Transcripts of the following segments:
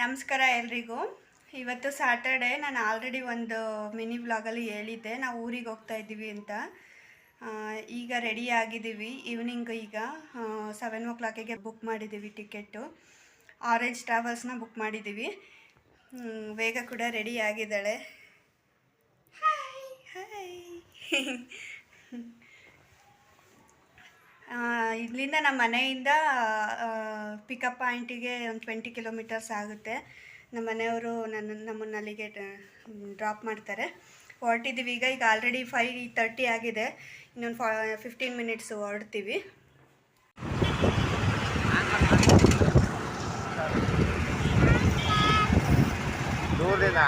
ನಮಸ್ಕಾರ ಎಲ್ರಿಗೂ. ಇವತ್ತು ಸ್ಯಾಟರ್ಡೆ ನಾನು ಆಲ್ರೆಡಿ ಒಂದು ಮಿನಿ ವ್ಲಾಗಲ್ಲಿ ಹೇಳಿದ್ದೆ. ನಾವು ಊರಿಗೆ ಹೋಗ್ತಾ ಇದ್ದೀವಿ ಅಂತ. ಈಗ ರೆಡಿ ಆಗಿದ್ದೀವಿ. ಈವ್ನಿಂಗ್ ಈಗ ಸೆವೆನ್ ಓ ಕ್ಲಾಕಿಗೆ ಬುಕ್ ಮಾಡಿದ್ದೀವಿ ಟಿಕೆಟು ಆರೆಂಜ್ ಟ್ರಾವೆಲ್ಸ್ನ ಬುಕ್ ಮಾಡಿದ್ದೀವಿ. ಬೇಗ ಕೂಡ ರೆಡಿ ಆಗಿದ್ದಾಳೆ. ಹಾಯ್ ಹಾಯ್ ಇಲ್ಲಿಂದ ನಮ್ಮ ಮನೆಯಿಂದ ಪಿಕಪ್ ಪಾಯಿಂಟಿಗೆ ಒಂದು ಟ್ವೆಂಟಿ ಕಿಲೋಮೀಟರ್ಸ್ ಆಗುತ್ತೆ. ನಮ್ಮ ಮನೆಯವರು ನನ್ನ, ನಮ್ಮನ್ನು ಅಲ್ಲಿಗೆ ಡ್ರಾಪ್ ಮಾಡ್ತಾರೆ. ಹೊರಟಿದ್ದೀವಿ. ಈಗ ಈಗ ಆಲ್ರೆಡಿ ಫೈವ್ ತರ್ಟಿ ಆಗಿದೆ. ಇನ್ನೊಂದು ಫಾ ಫಿಫ್ಟೀನ್ ಮಿನಿಟ್ಸ್ ಹೊರಡ್ತೀವಿ. ದೂರದಿಂದ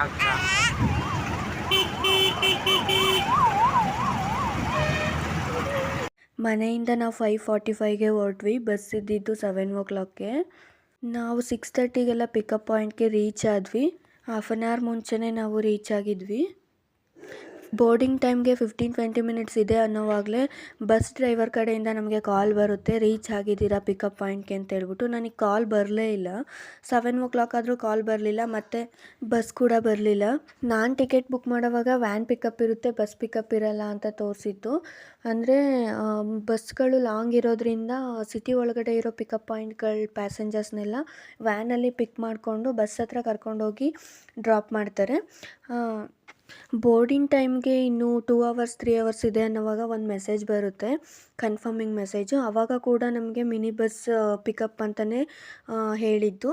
ಮನೆಯಿಂದ ನಾವು ಫೈವ್ ಫಾರ್ಟಿ ಫೈವ್ಗೆ ಹೊರಟ್ವಿ ಬಸ್ ಇದ್ದಿದ್ದು ಸೆವೆನ್ ಓ ಕ್ಲಾಕ್ಗೆ ನಾವು ಸಿಕ್ಸ್ ತರ್ಟಿಗೆಲ್ಲ ಪಿಕಪ್ ಪಾಯಿಂಟ್ಗೆ ರೀಚ್ ಆದ್ವಿ. ಹಾಫ್ ಆನ್ ಅವರ್ ಮುಂಚೆನೇ ನಾವು ರೀಚ್ ಆಗಿದ್ವಿ. ಬೋರ್ಡಿಂಗ್ ಟೈಮ್ಗೆ ಫಿಫ್ಟೀನ್ ಟ್ವೆಂಟಿ ಮಿನಿಟ್ಸ್ ಇದೆ ಅನ್ನೋವಾಗಲೇ ಬಸ್ ಡ್ರೈವರ್ ಕಡೆಯಿಂದ ನಮಗೆ ಕಾಲ್ ಬರುತ್ತೆ, ರೀಚ್ ಆಗಿದ್ದೀರಾ ಪಿಕಪ್ ಪಾಯಿಂಟ್ಗೆ ಅಂತ ಹೇಳ್ಬಿಟ್ಟು. ನನಗೆ ಕಾಲ್ ಬರಲೇ ಇಲ್ಲ. ಸೆವೆನ್ ಓ ಕ್ಲಾಕ್ ಆದರೂ ಕಾಲ್ ಬರಲಿಲ್ಲ, ಮತ್ತು ಬಸ್ ಕೂಡ ಬರಲಿಲ್ಲ. ನಾನು ಟಿಕೆಟ್ ಬುಕ್ ಮಾಡೋವಾಗ ವ್ಯಾನ್ ಪಿಕಪ್ ಇರುತ್ತೆ, ಬಸ್ ಪಿಕಪ್ ಇರಲ್ಲ ಅಂತ ತೋರಿಸಿತ್ತು ಅಂದರೆ ಬಸ್ಗಳು ಲಾಂಗ್ ಇರೋದ್ರಿಂದ ಸಿಟಿ ಒಳಗಡೆ ಇರೋ ಪಿಕಪ್ ಪಾಯಿಂಟ್ಗಳ, ಪ್ಯಾಸೆಂಜರ್ಸ್ನೆಲ್ಲ ವ್ಯಾನಲ್ಲಿ ಪಿಕ್ ಮಾಡಿಕೊಂಡು ಬಸ್ ಹತ್ರ ಕರ್ಕೊಂಡೋಗಿ ಡ್ರಾಪ್ ಮಾಡ್ತಾರೆ. ಬೋರ್ಡಿಂಗ್ ಟೈಮ್ಗೆ ಇನ್ನೂ ಟೂ ಅವರ್ಸ್ ತ್ರೀ ಅವರ್ಸ್ ಇದೆ ಅನ್ನೋವಾಗ ಒಂದು ಮೆಸೇಜ್ ಬರುತ್ತೆ ಕನ್ಫರ್ಮಿಂಗ್ ಮೆಸೇಜು ಆವಾಗ ಕೂಡ ನಮಗೆ ಮಿನಿ ಬಸ್ ಪಿಕಪ್ ಅಂತಲೇ ಹೇಳಿದ್ದು.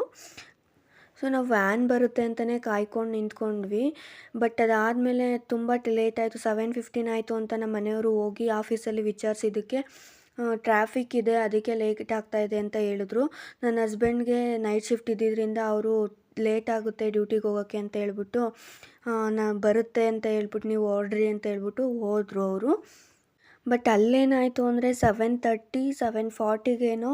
ಸೊ ನಾವು ವ್ಯಾನ್ ಬರುತ್ತೆ ಅಂತಲೇ ಕಾಯ್ಕೊಂಡು ನಿಂತ್ಕೊಂಡ್ವಿ. ಬಟ್ ಅದಾದಮೇಲೆ ತುಂಬ ಲೇಟ್ ಆಯಿತು ಸೆವೆನ್ ಫಿಫ್ಟೀನ್ ಆಯಿತು ಅಂತ ನಮ್ಮ ಮನೆಯವರು ಹೋಗಿ ಆಫೀಸಲ್ಲಿ ವಿಚಾರಿಸಿದ್ದಕ್ಕೆ ಟ್ರಾಫಿಕ್ ಇದೆ, ಅದಕ್ಕೆ ಲೇಟ್ ಆಗ್ತಾಯಿದೆ ಅಂತ ಹೇಳಿದ್ರು. ನನ್ನ ಹಸ್ಬೆಂಡ್ಗೆ ನೈಟ್ ಶಿಫ್ಟ್ ಇದ್ದಿದ್ದರಿಂದ ಅವರು ಲೇಟ್ ಆಗುತ್ತೆ ಡ್ಯೂಟಿಗೆ ಹೋಗೋಕ್ಕೆ ಅಂತ ಹೇಳ್ಬಿಟ್ಟು ನಾ ಬರುತ್ತೆ ಅಂತ ಹೇಳ್ಬಿಟ್ಟು, ನೀವು ಹೊರಡ್ರಿ ಅಂತ ಹೇಳ್ಬಿಟ್ಟು ಹೋದರು ಅವರು. ಬಟ್ ಅಲ್ಲೇನಾಯಿತು ಅಂದರೆ ಸೆವೆನ್ ತರ್ಟಿ ಸೆವೆನ್ ಫಾರ್ಟಿಗೇನೋ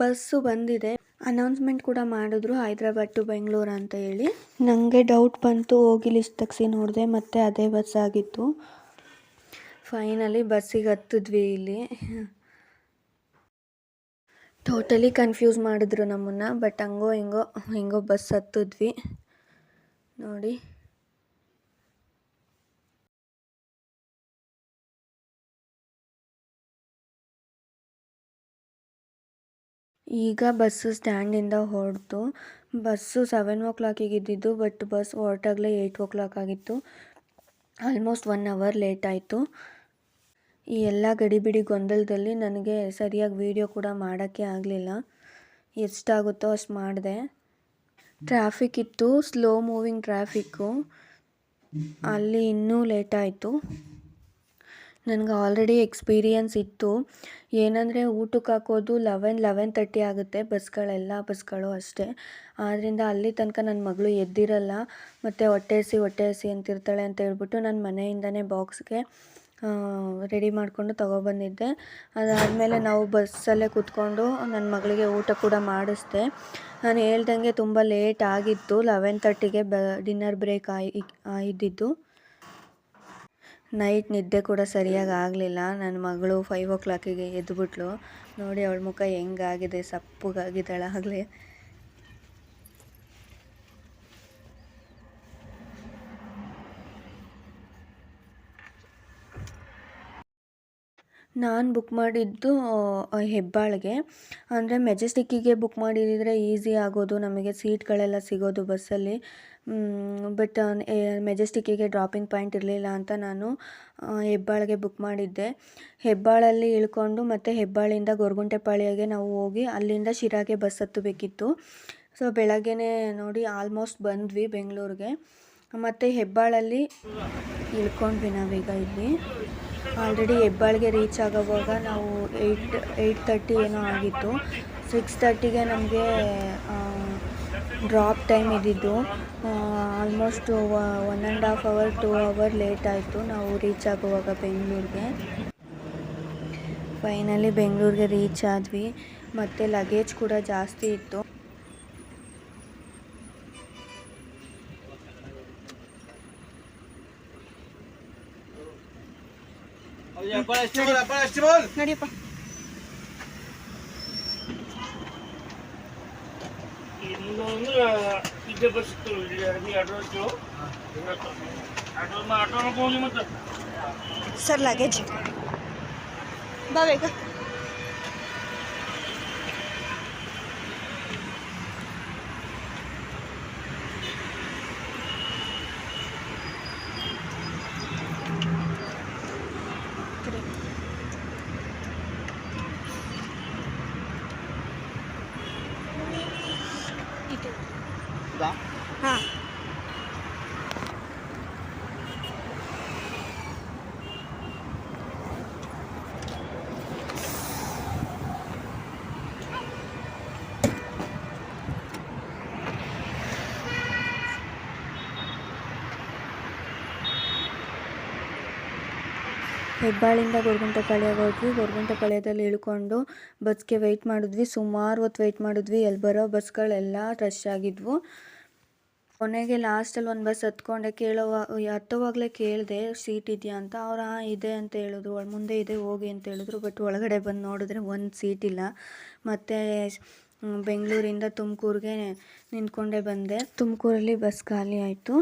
ಬಸ್ಸು ಬಂದಿದೆ. ಅನೌನ್ಸ್ಮೆಂಟ್ ಕೂಡ ಮಾಡಿದ್ರು ಹೈದ್ರಾಬಾದ್ ಟು ಬೆಂಗಳೂರು ಅಂತ ಹೇಳಿ. ನನಗೆ ಡೌಟ್ ಬಂತು, ಹೋಗಿ ಲಿಸ್ಟ್ ತೆಗ್ಸಿ ನೋಡಿದೆ ಮತ್ತು ಅದೇ ಬಸ್ ಆಗಿತ್ತು. ಫೈನಲಿ ಬಸ್ಸಿಗೆ ಹತ್ತಿದ್ವಿ ಇಲ್ಲಿ. ಟೋಟಲಿ ಕನ್ಫ್ಯೂಸ್ ಮಾಡಿದ್ರು ನಮ್ಮನ್ನು ಬಟ್ ಹಂಗೋ ಹಿಂಗೋ ಹಿಂಗೋ ಬಸ್ ಹತ್ತಿದ್ವಿ. ನೋಡಿ. ಈಗ ಬಸ್ಸು ಸ್ಟ್ಯಾಂಡಿಂದ ಹೊರಡ್ತು ಬಸ್ಸು ಸೆವೆನ್ ಓ ಕ್ಲಾಕಿಗೆ ಇದ್ದಿದ್ದು ಬಟ್ ಬಸ್ ಹೊರಟಾಗಲೇ ಏಯ್ಟ್ ಓ ಕ್ಲಾಕ್ ಆಗಿತ್ತು. ಆಲ್ಮೋಸ್ಟ್ ಒನ್ ಅವರ್ ಲೇಟ್ ಆಯಿತು. ಈ ಎಲ್ಲ ಗಡಿಬಿಡಿ ಗೊಂದಲದಲ್ಲಿ ನನಗೆ ಸರಿಯಾಗಿ ವೀಡಿಯೋ ಕೂಡ ಮಾಡೋಕ್ಕೆ ಆಗಲಿಲ್ಲ. ಎಷ್ಟಾಗುತ್ತೋ ಅಷ್ಟು ಮಾಡಿದೆ. ಟ್ರಾಫಿಕ್ ಇತ್ತು ಸ್ಲೋ ಮೂವಿಂಗ್ ಟ್ರಾಫಿಕ್ಕು ಅಲ್ಲಿ ಇನ್ನೂ ಲೇಟಾಯಿತು ನನಗೆ ಆಲ್ರೆಡಿ ಎಕ್ಸ್ಪೀರಿಯನ್ಸ್ ಇತ್ತು. ಏನಂದರೆ ಊಟಕ್ಕೆ ಹಾಕೋದು ಲೆವೆನ್ ಲೆವೆನ್ ತರ್ಟಿ ಆಗುತ್ತೆ. ಬಸ್ಗಳೆಲ್ಲ ಬಸ್ಗಳು ಅಷ್ಟೇ. ಆದ್ದರಿಂದ ಅಲ್ಲಿ ತನಕ ನನ್ನ ಮಗಳು ಎದ್ದಿರಲ್ಲ. ಮತ್ತು ಹೊಟ್ಟೆ ಹಸಿ ಹೊಟ್ಟೆ ಹಸಿ ಅಂತಿರ್ತಾಳೆ ಅಂತ ಹೇಳ್ಬಿಟ್ಟು ನಾನು ಮನೆಯಿಂದನೇ ಬಾಕ್ಸ್ಗೆ ರೆಡಿ ಮಾಡಿಕೊಂಡು ತೊಗೊಬಂದಿದ್ದೆ ಅದಾದಮೇಲೆ ನಾವು ಬಸ್ಸಲ್ಲೇ ಕೂತ್ಕೊಂಡು ನನ್ನ ಮಗಳಿಗೆ ಊಟ ಕೂಡ ಮಾಡಿಸ್ದೆ. ನಾನು ಹೇಳ್ದಂಗೆ ತುಂಬ ಲೇಟ್ ಆಗಿತ್ತು. ಲೆವೆನ್ ತರ್ಟಿಗೆ ಬ ಡಿನ್ನರ್ ಬ್ರೇಕ್ ಆಯ್ ಇದ್ದಿದ್ದು ನೈಟ್ ನಿದ್ದೆ ಕೂಡ ಸರಿಯಾಗಿ ಆಗಲಿಲ್ಲ. ನನ್ನ ಮಗಳು ಫೈವ್ ಓ ಕ್ಲಾಕಿಗೆ ಎದ್ಬಿಟ್ಲು. ನೋಡಿ ಅವಳ ಮುಖ ಹೆಂಗಾಗಿದೆ ಸಪ್ಪಗಾಗಿದ್ದಾಳೆ ಆಗಲೇ ನಾನು ಬುಕ್ ಮಾಡಿದ್ದು ಹೆಬ್ಬಾಳ್ಗೆ. ಅಂದರೆ ಮೆಜೆಸ್ಟಿಕ್ಕಿಗೆ ಬುಕ್ ಮಾಡಿದರೆ ಈಸಿ ಆಗೋದು, ನಮಗೆ ಸೀಟ್ಗಳೆಲ್ಲ ಸಿಗೋದು ಬಸ್ಸಲ್ಲಿ ಬಟ್ ಮೆಜೆಸ್ಟಿಕ್ಕಿಗೆ ಡ್ರಾಪಿಂಗ್ ಪಾಯಿಂಟ್ ಇರಲಿಲ್ಲ ಅಂತ ನಾನು ಹೆಬ್ಬಾಳ್ಗೆ ಬುಕ್ ಮಾಡಿದ್ದೆ. ಹೆಬ್ಬಾಳಲ್ಲಿ ಇಳ್ಕೊಂಡು ಮತ್ತು ಹೆಬ್ಬಾಳಿಂದ ಗೊರಗುಂಟೆಪಾಳ್ಯಗೆ ನಾವು ಹೋಗಿ, ಅಲ್ಲಿಂದ ಶಿರಾಗೆ ಬಸ್ ಹತ್ತಬೇಕಿತ್ತು. ಸೊ ಬೆಳಗ್ಗೆನೇ ನೋಡಿ ಆಲ್ಮೋಸ್ಟ್ ಬಂದ್ವಿ ಬೆಂಗಳೂರಿಗೆ. ಮತ್ತು ಹೆಬ್ಬಾಳಲ್ಲಿ ಇಳ್ಕೊಂಡ್ವಿ ನಾವೀಗ ಇಲ್ಲಿ. ಆಲ್ರೆಡಿ ಹೆಬ್ಬಾಳ್ಗೆ ರೀಚ್ ಆಗೋವಾಗ ನಾವು ಏಯ್ಟ್ ಏಯ್ಟ್ ತರ್ಟಿ ಏನೋ ಆಗಿತ್ತು. ಸಿಕ್ಸ್ ತರ್ಟಿಗೆ ನಮಗೆ ಡ್ರಾಪ್ ಟೈಮ್ ಇದ್ದಿದ್ದು. Almost one and half hour two hour late ಆಯಿತು ನಾವು ರೀಚ್ ಆಗುವಾಗ ಬೆಂಗಳೂರಿಗೆ. ಫೈನಲಿ ಬೆಂಗಳೂರಿಗೆ ರೀಚ್ ಆದ್ವಿ. ಮತ್ತು ಲಗೇಜ್ ಕೂಡ ಜಾಸ್ತಿ ಇತ್ತು. ನಡಿಯಪ್ಪ ಇನ್ನೂರ ಅಂದ್ರೆ ಇದ್ದೇ ಬಸ್ ಸಿಕ್ತು ಇಲ್ಲಿ ಅರ್ಬಿ ಆಟೋ ಹಚ್ಚು ಆಟೋ ಆಟೋ ಹೋಗಿ ಮತ್ತೆ ಸರ್ ಲಗೇಜ್ ಬಾ ಬೇಗ ಹಾಂ ಹೆಬ್ಬಾಳಿಂದ ಗೊರಗುಂಟೆಪಾಳ್ಯಗೆ ಹೋದ್ವಿ. ಗೊರಗುಂಟೆಪಾಳ್ಯದಲ್ಲಿ ಇಳ್ಕೊಂಡು ಬಸ್ಗೆ ವೆಯ್ಟ್ ಮಾಡಿದ್ವಿ. ಸುಮಾರು ಹೊತ್ತು ವೆಯ್ಟ್ ಮಾಡಿದ್ವಿ. ಎಲ್ಲಿ ಬರೋ ಬಸ್ಗಳೆಲ್ಲ ರಶ್ ಆಗಿದ್ವು. ಕೊನೆಗೆ ಲಾಸ್ಟಲ್ಲಿ ಒಂದು ಬಸ್ ಹತ್ಕೊಂಡೆ. ಕೇಳೋ ಹತ್ತೋವಾಗಲೇ ಕೇಳಿದೆ, ಸೀಟ್ ಇದೆಯಾ ಅಂತ? ಅವ್ರು, ಹಾಂ, ಇದೆ ಅಂತ ಹೇಳಿದ್ರು. ಒಳ, ಮುಂದೆ ಇದೆ, ಹೋಗಿ ಅಂತ ಹೇಳಿದ್ರು. ಬಟ್ ಒಳಗಡೆ ಬಂದು ನೋಡಿದ್ರೆ ಒಂದು ಸೀಟ್ ಇಲ್ಲ. ಮತ್ತು ಬೆಂಗಳೂರಿಂದ ತುಮಕೂರಿಗೆ ನಿಂತ್ಕೊಂಡೇ ಬಂದೆ. ತುಮಕೂರಲ್ಲಿ ಬಸ್ ಖಾಲಿ ಆಯಿತು.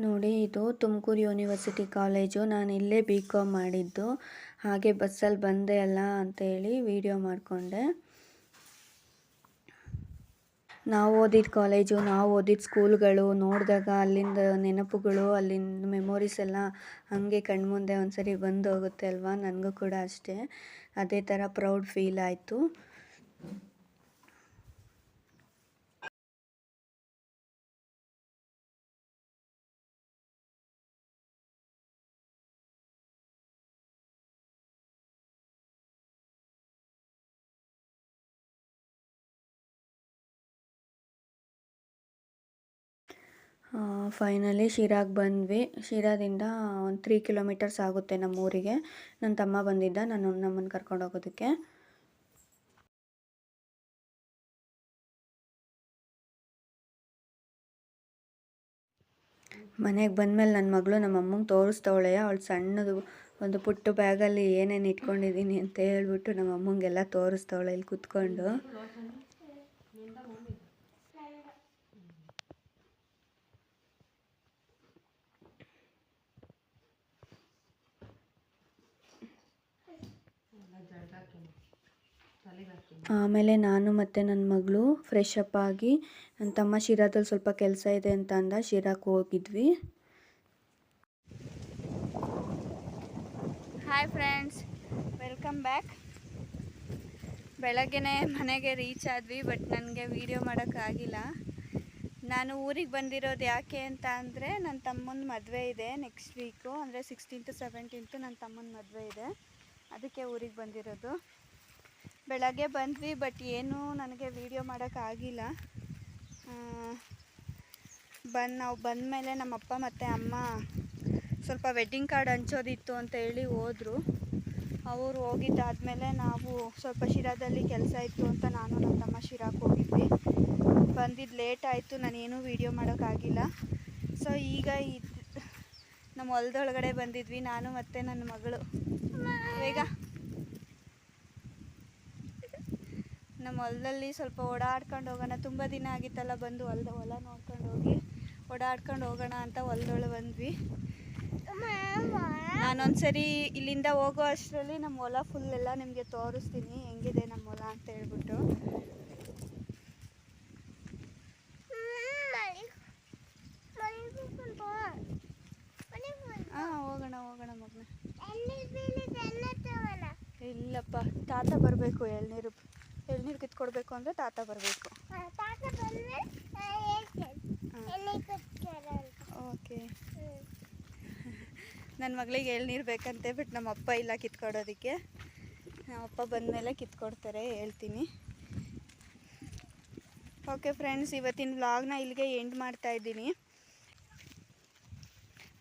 ನೋಡಿ, ಇದು ತುಮಕೂರು ಯೂನಿವರ್ಸಿಟಿ ಕಾಲೇಜು. ನಾನು ಇಲ್ಲೇ ಬಿ ಕಾಮ್ ಮಾಡಿದ್ದು. ಹಾಗೆ ಬಸ್ಸಲ್ಲಿ ಬಂದೆ ಅಲ್ಲ ಅಂತೇಳಿ ವಿಡಿಯೋ ಮಾಡಿಕೊಂಡೆ. ನಾವು ಓದಿದ ಕಾಲೇಜು, ನಾವು ಓದಿದ ಸ್ಕೂಲ್ಗಳು, ನೋಡಿದಾಗ ಅಲ್ಲಿಂದ ನೆನಪುಗಳು, ಅಲ್ಲಿಂದ ಮೆಮೊರೀಸ್ ಎಲ್ಲ ಹಾಗೆ ಕಣ್ಮುಂದೆ ಒಂದ್ಸರಿ ಬಂದು ಹೋಗುತ್ತೆ ಅಲ್ವಾ? ನನಗೂ ಕೂಡ ಅಷ್ಟೇ. ಅದೇ ಥರ ಪ್ರೌಡ್ ಫೀಲ್ ಆಯಿತು. ಫೈನಲಿ ಶಿರಾಗೆ ಬಂದ್ವಿ. ಶಿರಾದಿಂದ ಒಂದು ತ್ರೀ ಕಿಲೋಮೀಟರ್ಸ್ ಆಗುತ್ತೆ ನಮ್ಮ ಊರಿಗೆ ನನ್ನ ತಮ್ಮ ಬಂದಿದ್ದ, ನಾನು ನಮ್ಮನ್ನು ಕರ್ಕೊಂಡು ಹೋಗೋದಕ್ಕೆ. ಮನೆಗೆ ಬಂದಮೇಲೆ ನನ್ನ ಮಗಳು ನಮ್ಮ ಅಮ್ಮಂಗೆ ತೋರಿಸ್ತವಳೆ. ಅವಳು ಸಣ್ಣದು ಒಂದು ಪುಟ್ಟ ಬ್ಯಾಗಲ್ಲಿ ಏನೇನು ಇಟ್ಕೊಂಡಿದ್ದೀನಿ ಅಂತ ಹೇಳ್ಬಿಟ್ಟು ನಮ್ಮ ಅಮ್ಮಂಗೆಲ್ಲ ತೋರಿಸ್ತವಳೆ ಇಲ್ಲಿ ಕುತ್ಕೊಂಡು. ಆಮೇಲೆ ನಾನು ಮತ್ತು ನನ್ನ ಮಗಳು ಫ್ರೆಶ್ ಅಪ್ ಆಗಿ ನನ್ನ ತಮ್ಮ ಶಿರಾದಲ್ಲಿ ಸ್ವಲ್ಪ ಕೆಲಸ ಇದೆ ಅಂತ ಅಂದ ಶಿರಾಕ್ಕೆ ಹೋಗಿದ್ವಿ. ಹಾಯ್ ಫ್ರೆಂಡ್ಸ್ ವೆಲ್ಕಮ್ ಬ್ಯಾಕ್ ಬೆಳಗ್ಗೆ ಮನೆಗೆ ರೀಚ್ ಆದ್ವಿ ಬಟ್ ನನಗೆ ವೀಡಿಯೋ ಮಾಡೋಕ್ಕಾಗಿಲ್ಲ ನಾನು ಊರಿಗೆ ಬಂದಿರೋದು ಯಾಕೆ ಅಂತ ಅಂದರೆ ನನ್ನ ತಮ್ಮನ ಮದುವೆ ಇದೆ ನೆಕ್ಸ್ಟ್ ವೀಕು ಅಂದರೆ ಸಿಕ್ಸ್ಟೀನ್ತು ಸೆವೆಂಟೀನ್ತು ನನ್ನ ತಮ್ಮನ ಮದುವೆ ಇದೆ. ಅದಕ್ಕೆ ಊರಿಗೆ ಬಂದಿರೋದು. ಬೆಳಗ್ಗೆ ಬಂದ್ವಿ ಬಟ್ ಏನೂ ನನಗೆ ವೀಡಿಯೋ ಮಾಡೋಕ್ಕಾಗಿಲ್ಲ ಬಂದು ನಾವು ಬಂದಮೇಲೆ ನಮ್ಮ ಅಪ್ಪ ಮತ್ತು ಅಮ್ಮ ಸ್ವಲ್ಪ ವೆಡ್ಡಿಂಗ್ ಕಾರ್ಡ್ ಹಂಚೋದಿತ್ತು ಅಂತ ಹೇಳಿ ಹೋದರು. ಅವರು ಹೋಗಿದ್ದಾದಮೇಲೆ ನಾವು ಸ್ವಲ್ಪ ಶಿರಾದಲ್ಲಿ ಕೆಲಸ ಇತ್ತು ಅಂತ ನಾನು ನನ್ನ ತಮ್ಮ ಶಿರಾಕ್ಕೆ ಹೋಗಿದ್ವಿ. ಬಂದಿದ್ದು ಲೇಟ್ ಆಯಿತು ನಾನೇನೂ ವೀಡಿಯೋ ಮಾಡೋಕ್ಕಾಗಿಲ್ಲ ಸೊ ಈಗ ಇದು ನಮ್ಮ ಹೊಲದೊಳಗಡೆ ಬಂದಿದ್ವಿ, ನಾನು ಮತ್ತು ನನ್ನ ಮಗಳು. ಬೇಗ. ನಮ್ಮ ಹೊಲದಲ್ಲಿ ಸ್ವಲ್ಪ ಓಡಾಡ್ಕೊಂಡು ಹೋಗೋಣ. ತುಂಬ ದಿನ ಆಗಿತ್ತಲ್ಲ ಬಂದು ಹೊಲದ ಹೊಲ ನೋಡ್ಕೊಂಡು ಹೋಗಿ ಓಡಾಡ್ಕೊಂಡು ಹೋಗೋಣ ಅಂತ ಹೊಲದೊಳು ಬಂದ್ವಿ. ನಾನೊಂದ್ಸರಿ ಇಲ್ಲಿಂದ ಹೋಗೋ ಅಷ್ಟರಲ್ಲಿ ನಮ್ಮ ಹೊಲ ಫುಲ್ ಎಲ್ಲ ನಿಮಗೆ ತೋರಿಸ್ತೀನಿ. ಹೆಂಗಿದೆ ನಮ್ಮ ಹೊಲ ಅಂತ ಹೇಳ್ಬಿಟ್ಟು. ಹಾಂ ಹೋಗೋಣ ಹೋಗೋಣ ಮಗನ. ಇಲ್ಲಪ್ಪ ತಾತ ಬರಬೇಕು ಎಳ್ನೀರು. ಎಳ್ನೀರು ಕಿತ್ಕೊಡ್ಬೇಕು ಅಂದರೆ ತಾತ ಬರಬೇಕು. ಓಕೆ. ನನ್ನ ಮಗಳಿಗೆ ಎಳ್ನೀರು ಬೇಕಂತೆ ಬಟ್ ನಮ್ಮ ಅಪ್ಪ ಇಲ್ಲ ಕಿತ್ಕೊಡೋದಕ್ಕೆ. ನಮ್ಮ ಅಪ್ಪ ಬಂದಮೇಲೆ ಕಿತ್ಕೊಡ್ತಾರೆ ಹೇಳ್ತೀನಿ. ಓಕೆ ಫ್ರೆಂಡ್ಸ್ ಇವತ್ತಿನ ವ್ಲಾಗ್ನ ಇಲ್ಲಿಗೆ ಎಂಡ್ ಮಾಡ್ತಾ ಇದ್ದೀನಿ.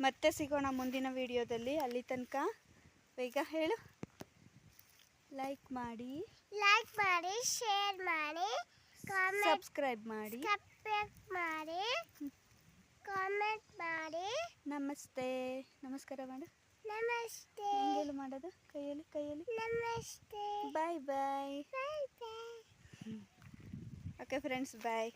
ಮತ್ತೆ ಸಿಗೋಣ ಮುಂದಿನ ವಿಡಿಯೋದಲ್ಲಿ. ಅಲ್ಲಿ ತನಕ ಬೇಗ ಹೇಳು. ಲೈಕ್ ಮಾಡಿ. ಲೈಕ್ ಮಾಡಿ ಶೇರ್ ಮಾಡಿ ಕಾಮೆಂಟ್ ಸಬ್ಸ್ಕ್ರೈಬ್ ಮಾಡಿ. ಸಬ್ಸ್ಕ್ರೈಬ್ ಮಾಡಿ ಕಾಮೆಂಟ್ ಮಾಡಿ. ನಮಸ್ತೆ. ನಮಸ್ಕಾರ ಮಾಡು. ನಮಸ್ತೆ. ಹೆಂಗೆಲ್ಲ ಮಾಡೋದು? ಕೈಯಲ್ಲಿ ಕೈಯಲ್ಲಿ? ನಮಸ್ತೆ. ಬಾಯ್ ಬಾಯ್ ಬಾಯ್ ಬಾಯ್ ಓಕೆ ಫ್ರೆಂಡ್ಸ್ ಬಾಯ್